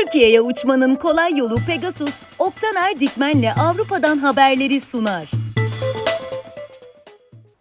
Türkiye'ye uçmanın kolay yolu Pegasus, Oktaner Dikmen'le Avrupa'dan haberleri sunar.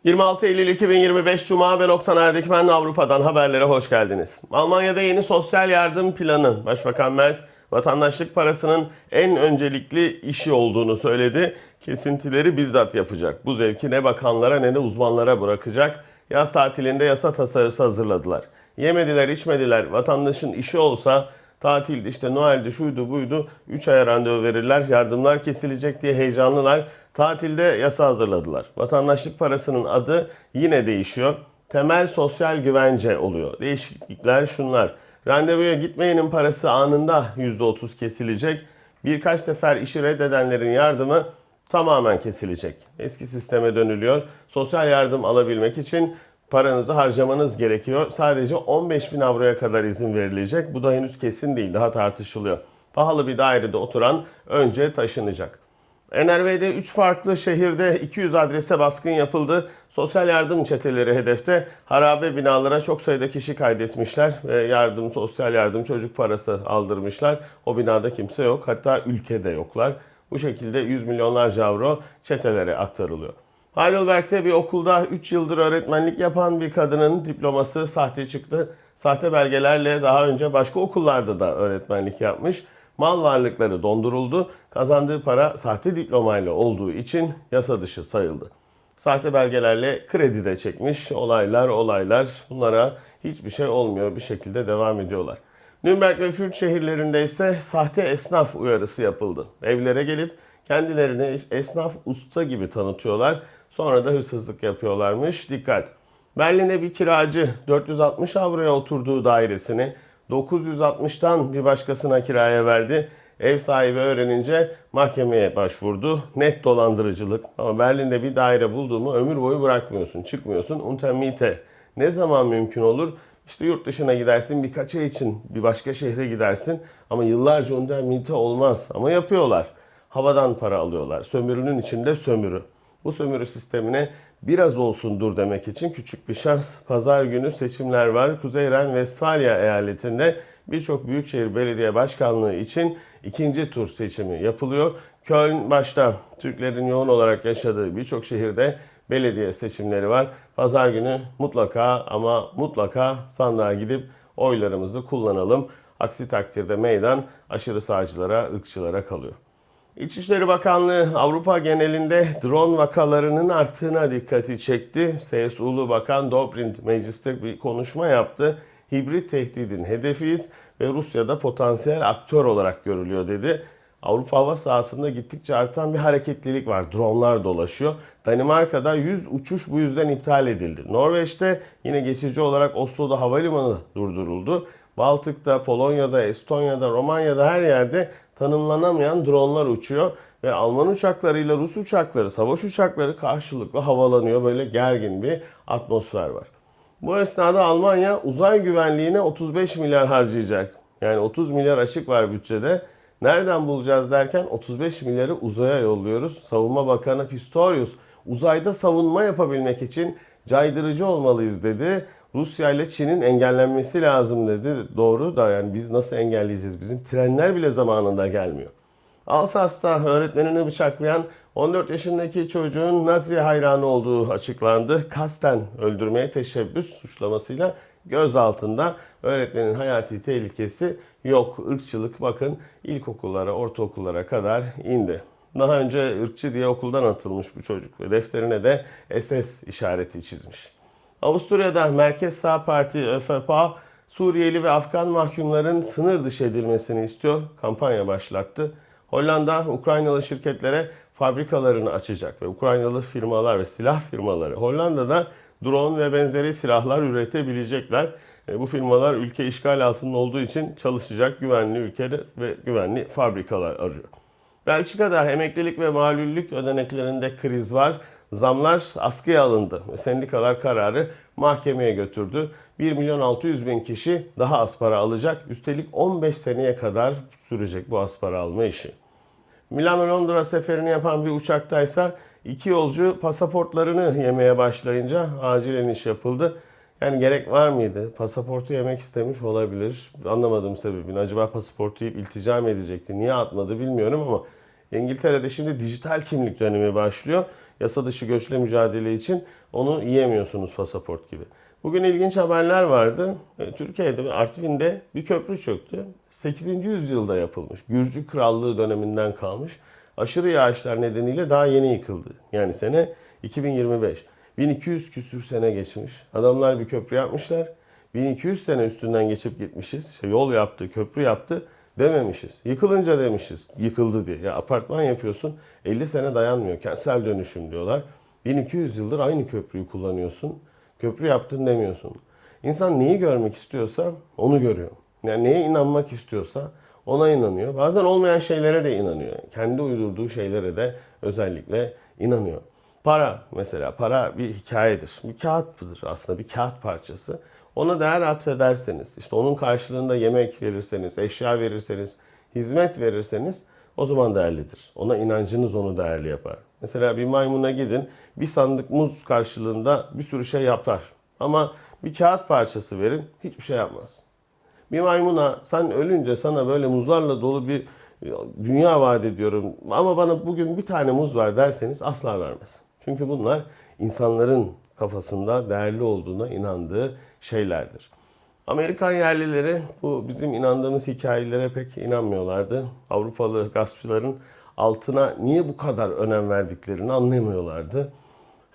26 Eylül 2025 Cuma ben Oktan Erdikmen Avrupa'dan haberlere hoş geldiniz. Almanya'da yeni sosyal yardım planı Başbakan Merz vatandaşlık parasının en öncelikli işi olduğunu söyledi. Kesintileri bizzat yapacak. Bu zevki ne bakanlara ne de uzmanlara bırakacak. Yaz tatilinde yasa tasarısı hazırladılar. Yemediler içmediler vatandaşın işi olsa tatilde işte Noel'de şuydu buydu 3 aya randevu verirler yardımlar kesilecek diye heyecanlılar. Tatilde yasa hazırladılar. Vatandaşlık parasının adı yine değişiyor. Temel sosyal güvence oluyor. Değişiklikler şunlar. Randevuya gitmeyenin parası anında %30 kesilecek. Birkaç sefer işi reddedenlerin yardımı tamamen kesilecek. Eski sisteme dönülüyor. Sosyal yardım alabilmek için paranızı harcamanız gerekiyor. Sadece 15 bin avroya kadar izin verilecek. Bu da henüz kesin değil, daha tartışılıyor. Pahalı bir dairede oturan önce taşınacak. NRV'de 3 farklı şehirde 200 adrese baskın yapıldı. Sosyal yardım çeteleri hedefte. Harabe binalara çok sayıda kişi kaydetmişler ve yardım, sosyal yardım, çocuk parası aldırmışlar. O binada kimse yok. Hatta ülkede yoklar. Bu şekilde 100 milyonlarca avro çetelere aktarılıyor. Heidelberg'te bir okulda 3 yıldır öğretmenlik yapan bir kadının diploması sahte çıktı. Sahte belgelerle daha önce başka okullarda da öğretmenlik yapmış. Mal varlıkları donduruldu. Kazandığı para sahte diplomayla olduğu için yasa dışı sayıldı. Sahte belgelerle kredi de çekmiş. Olaylar olaylar bunlara hiçbir şey olmuyor. Bir şekilde devam ediyorlar. Nürnberg ve Fürth şehirlerinde ise sahte esnaf uyarısı yapıldı. Evlere gelip kendilerini esnaf usta gibi tanıtıyorlar. Sonra da hırsızlık yapıyorlarmış. Dikkat! Berlin'de bir kiracı 460 avroya oturduğu dairesini 960'tan bir başkasına kiraya verdi. Ev sahibi öğrenince mahkemeye başvurdu. Net dolandırıcılık. Ama Berlin'de bir daire bulduğumu ömür boyu bırakmıyorsun, çıkmıyorsun. Untermiete. Ne zaman mümkün olur? İşte yurt dışına gidersin birkaç ay için bir başka şehre gidersin. Ama yıllarca Untermiete olmaz. Ama yapıyorlar. Havadan para alıyorlar. Sömürünün içinde sömürü. Bu sömürü sistemine biraz olsun dur demek için küçük bir şans. Pazar günü seçimler var. Kuzey Ren-Vestfalya eyaletinde birçok büyükşehir belediye başkanlığı için ikinci tur seçimi yapılıyor. Köln başta Türklerin yoğun olarak yaşadığı birçok şehirde belediye seçimleri var. Pazar günü mutlaka ama mutlaka sandığa gidip oylarımızı kullanalım. Aksi takdirde meydan aşırı sağcılara, ırkçılara kalıyor. İçişleri Bakanlığı Avrupa genelinde drone vakalarının arttığına dikkati çekti. CSU'lu Bakan Dobrindt mecliste bir konuşma yaptı. Hibrit tehdidin hedefiyiz ve Rusya'da potansiyel aktör olarak görülüyor dedi. Avrupa hava sahasında gittikçe artan bir hareketlilik var. Dronlar dolaşıyor. Danimarka'da 100 uçuş bu yüzden iptal edildi. Norveç'te yine geçici olarak Oslo'da havalimanı durduruldu. Baltık'ta, Polonya'da, Estonya'da, Romanya'da her yerde tanımlanamayan dronlar uçuyor ve Alman uçaklarıyla Rus uçakları, savaş uçakları karşılıklı havalanıyor. Böyle gergin bir atmosfer var. Bu esnada Almanya uzay güvenliğine 35 milyar harcayacak. Yani 30 milyar açık var bütçede. Nereden bulacağız derken 35 milyarı uzaya yolluyoruz. Savunma Bakanı Pistorius uzayda savunma yapabilmek için caydırıcı olmalıyız dedi. Rusya ile Çin'in engellenmesi lazım dedi. Doğru da yani biz nasıl engelleyeceğiz? Bizim trenler bile zamanında gelmiyor. Alsas'ta öğretmenini bıçaklayan 14 yaşındaki çocuğun Nazi hayranı olduğu açıklandı. Kasten öldürmeye teşebbüs suçlamasıyla gözaltında öğretmenin hayati tehlikesi yok. Irkçılık bakın ilkokullara, ortaokullara kadar indi. Daha önce ırkçı diye okuldan atılmış bu çocuk ve defterine de SS işareti çizmiş. Avusturya'da Merkez Sağ Parti ÖFPA Suriyeli ve Afgan mahkumların sınır dışı edilmesini istiyor. Kampanya başlattı. Hollanda Ukraynalı şirketlere fabrikalarını açacak ve Ukraynalı firmalar ve silah firmaları Hollanda'da drone ve benzeri silahlar üretebilecekler. E, Bu firmalar ülke işgal altında olduğu için çalışacak güvenli ülke ve güvenli fabrikalar arıyor. Belçika'da emeklilik ve malüllük ödeneklerinde kriz var. Zamlar askıya alındı sendikalar kararı mahkemeye götürdü. 1 milyon 600 bin kişi daha az para alacak. Üstelik 15 seneye kadar sürecek bu az para alma işi. Milano Londra seferini yapan bir uçaktaysa iki yolcu pasaportlarını yemeye başlayınca acil iniş yapıldı. Yani gerek var mıydı? Pasaportu yemek istemiş olabilir. Anlamadığım sebebini. Acaba pasaportu yiyip iltica mı edecekti? Niye atmadı bilmiyorum ama İngiltere'de şimdi dijital kimlik dönemi başlıyor. Yasa dışı göçle mücadele için onu yiyemiyorsunuz pasaport gibi. Bugün ilginç haberler vardı. E, Türkiye'de Artvin'de bir köprü çöktü. 8. yüzyılda yapılmış. Gürcü Krallığı döneminden kalmış. Aşırı yağışlar nedeniyle daha yeni yıkıldı. Yani sene 2025. 1200 küsür sene geçmiş. Adamlar bir köprü yapmışlar. 1200 sene üstünden geçip gitmişiz. İşte yol yaptı, köprü yaptı dememişiz. Yıkılınca demişiz. Yıkıldı diye. Ya apartman yapıyorsun 50 sene dayanmıyor. Kentsel dönüşüm diyorlar. 1200 yıldır aynı köprüyü kullanıyorsun. Köprü yaptın demiyorsun. İnsan neyi görmek istiyorsa onu görüyor. Yani neye inanmak istiyorsa ona inanıyor. Bazen olmayan şeylere de inanıyor. Kendi uydurduğu şeylere de özellikle inanıyor. Para mesela para bir hikayedir. Bir kağıttır aslında bir kağıt parçası. Ona değer atfederseniz, işte onun karşılığında yemek verirseniz, eşya verirseniz, hizmet verirseniz o zaman değerlidir. Ona inancınız onu değerli yapar. Mesela bir maymuna gidin, bir sandık muz karşılığında bir sürü şey yapar. Ama bir kağıt parçası verin, hiçbir şey yapmaz. Bir maymuna sen ölünce sana böyle muzlarla dolu bir dünya vaat ediyorum ama bana bugün bir tane muz ver derseniz asla vermez. Çünkü bunlar insanların kafasında değerli olduğuna inandığı şeylerdir. Amerikan yerlileri bu bizim inandığımız hikayelere pek inanmıyorlardı. Avrupalı gaspçıların altına niye bu kadar önem verdiklerini anlayamıyorlardı.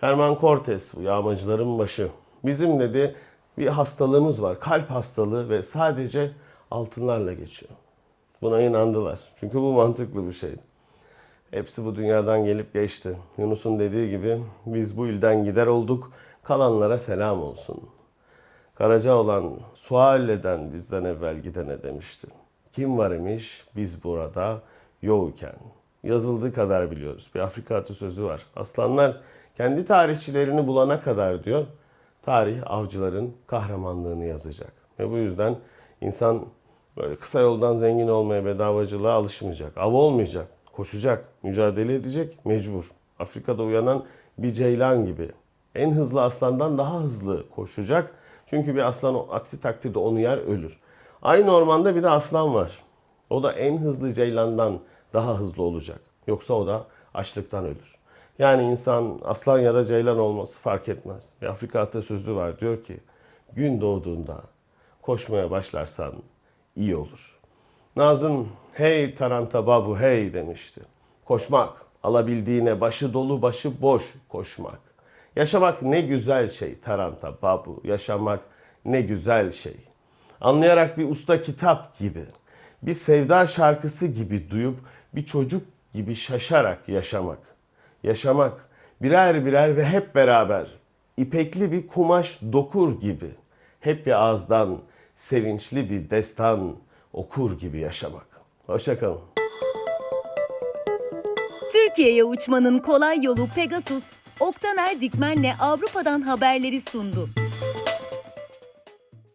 Herman Cortes, bu yağmacıların başı. Bizim dedi bir hastalığımız var. Kalp hastalığı ve sadece altınlarla geçiyor. Buna inandılar. Çünkü bu mantıklı bir şeydi. Hepsi bu dünyadan gelip geçti. Yunus'un dediği gibi biz bu ilden gider olduk. Kalanlara selam olsun. Karaca olan sual eden bizden evvel gidene demişti. Kim var imiş biz burada yokken. Yazıldığı kadar biliyoruz. Bir Afrika atasözü var. Aslanlar kendi tarihçilerini bulana kadar diyor. Tarih avcıların kahramanlığını yazacak. Ve bu yüzden insan böyle kısa yoldan zengin olmaya bedavacılığa alışmayacak. Av olmayacak. Koşacak. Mücadele edecek. Mecbur. Afrika'da uyanan bir ceylan gibi. En hızlı aslandan daha hızlı koşacak. Çünkü bir aslan aksi takdirde onu yer ölür. Aynı ormanda bir de aslan var. O da en hızlı ceylandan daha hızlı olacak. Yoksa o da açlıktan ölür. Yani insan aslan ya da ceylan olması fark etmez. Bir Afrika atasözü var diyor ki gün doğduğunda koşmaya başlarsan iyi olur. Nazım hey Taranta babu hey demişti. Koşmak, alabildiğine başı dolu başı boş koşmak. Yaşamak ne güzel şey Taranta babu. Yaşamak ne güzel şey. Anlayarak bir usta kitap gibi, bir sevda şarkısı gibi duyup bir çocuk gibi şaşarak yaşamak. Yaşamak birer birer ve hep beraber ipekli bir kumaş dokur gibi. Hep bir ağızdan sevinçli bir destan okur gibi yaşamak. Hoşçakalın. Türkiye'ye uçmanın kolay yolu Pegasus, Oktaner Dikmen'le Avrupa'dan haberleri sundu.